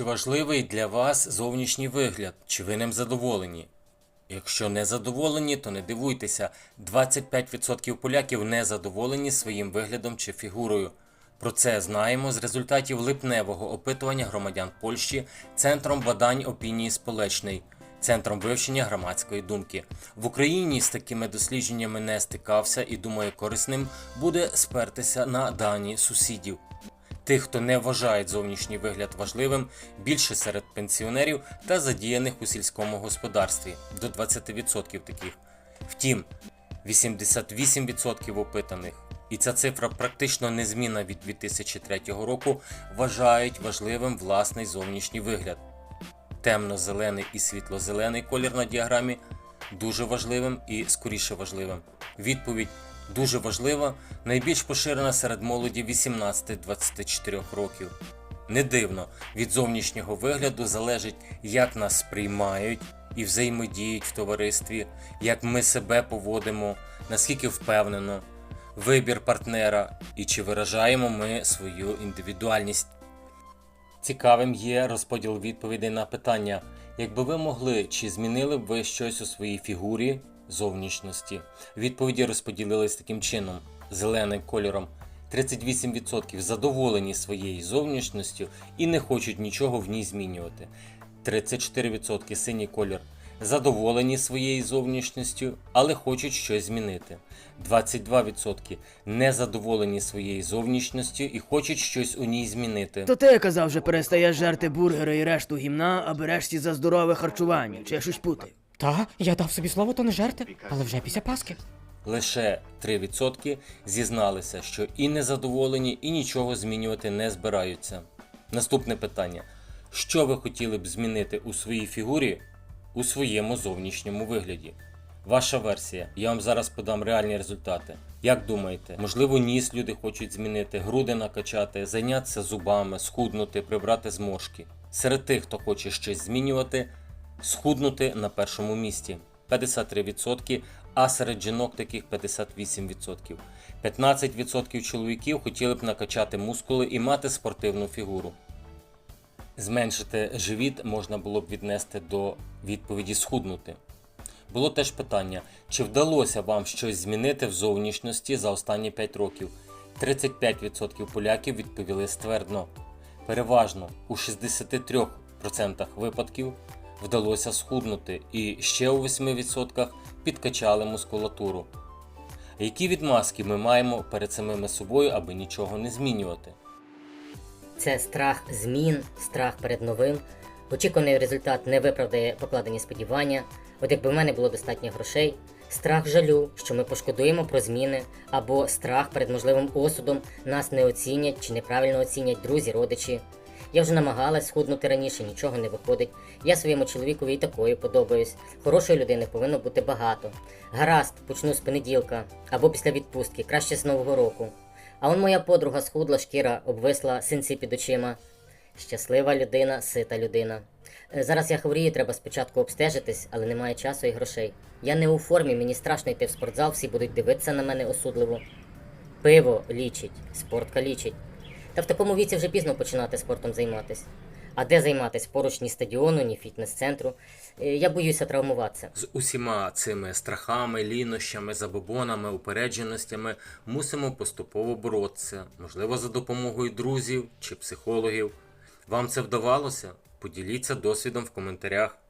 Чи важливий для вас зовнішній вигляд? Чи ви ним задоволені? Якщо не задоволені, то не дивуйтеся. 25% поляків не задоволені своїм виглядом чи фігурою. Про це знаємо з результатів липневого опитування громадян Польщі Центром бадань опінії Сполечний, Центром вивчення громадської думки. В Україні з такими дослідженнями не стикався і думаю, корисним буде спертися на дані сусідів. Тих, хто не вважає зовнішній вигляд важливим, більше серед пенсіонерів та задіяних у сільському господарстві до 20% таких. Втім, 88% опитаних, і ця цифра практично незмінна від 2003 року, вважають важливим власний зовнішній вигляд. Темно-зелений і світло-зелений колір на діаграмі дуже важливим і скоріше важливим. Відповідь дуже важлива, найбільш поширена серед молоді 18-24 років. Не дивно, від зовнішнього вигляду залежить, як нас сприймають і взаємодіють в товаристві, як ми себе поводимо, наскільки впевнено, вибір партнера і чи виражаємо ми свою індивідуальність. Цікавим є розподіл відповідей на питання, якби ви могли, чи змінили б ви щось у своїй фігурі зовнішності. Відповіді розподілились таким чином: зеленим кольором 38% задоволені своєю зовнішністю і не хочуть нічого в ній змінювати. 34% синій колір задоволені своєю зовнішністю, але хочуть щось змінити. 22% незадоволені своєю зовнішністю і хочуть щось у ній змінити. То ти казав, що перестаєш жерти бургери і решту гімна, а берешся за здорове харчування. Чи я щось путаю? Та, я дав собі слово то не жерти, але вже після Паски. Лише 3% зізналися, що і незадоволені, і нічого змінювати не збираються. Наступне питання: що ви хотіли б змінити у своїй фігурі у своєму зовнішньому вигляді? Ваша версія. Я вам зараз подам реальні результати. Як думаєте, можливо, ніс люди хочуть змінити, груди накачати, зайнятися зубами, схуднути, прибрати зморшки. Серед тих, хто хоче щось змінювати, схуднути на першому місці 53%, а серед жінок таких 58%. 15% чоловіків хотіли б накачати мускули і мати спортивну фігуру. Зменшити живіт можна було б віднести до відповіді схуднути. Було теж питання, чи вдалося вам щось змінити в зовнішності за останні 5 років. 35% поляків відповіли ствердно. Переважно у 63% випадків вдалося схуднути і ще у 8% підкачали мускулатуру. Які відмазки ми маємо перед самими собою, аби нічого не змінювати? Це страх змін, страх перед новим. Очікуваний результат не виправдає покладені сподівання. От якби в мене було достатньо грошей, страх жалю, що ми пошкодуємо про зміни, або страх перед можливим осудом нас не оцінять чи неправильно оцінять друзі, родичі. Я вже намагалась схуднути раніше, нічого не виходить. Я своєму чоловікові і такою подобаюсь. Хорошої людини повинно бути багато. Гаразд, почну з понеділка або після відпустки, краще з нового року. А он моя подруга схудла, шкіра обвисла, синці під очима. Щаслива людина, сита людина. Е, Зараз я хворію, треба спочатку обстежитись, але немає часу і грошей. Я не у формі, мені страшно йти в спортзал, всі будуть дивитися на мене осудливо. Пиво лічить, спортка лічить. Та в такому віці вже пізно починати спортом займатися. А де займатися? Поруч ні стадіону, ні фітнес-центру. Е, Я боюся травмуватися. З усіма цими страхами, лінощами, забобонами, упередженостями мусимо поступово боротися, можливо, за допомогою друзів чи психологів. Вам це вдавалося? Поділіться досвідом в коментарях.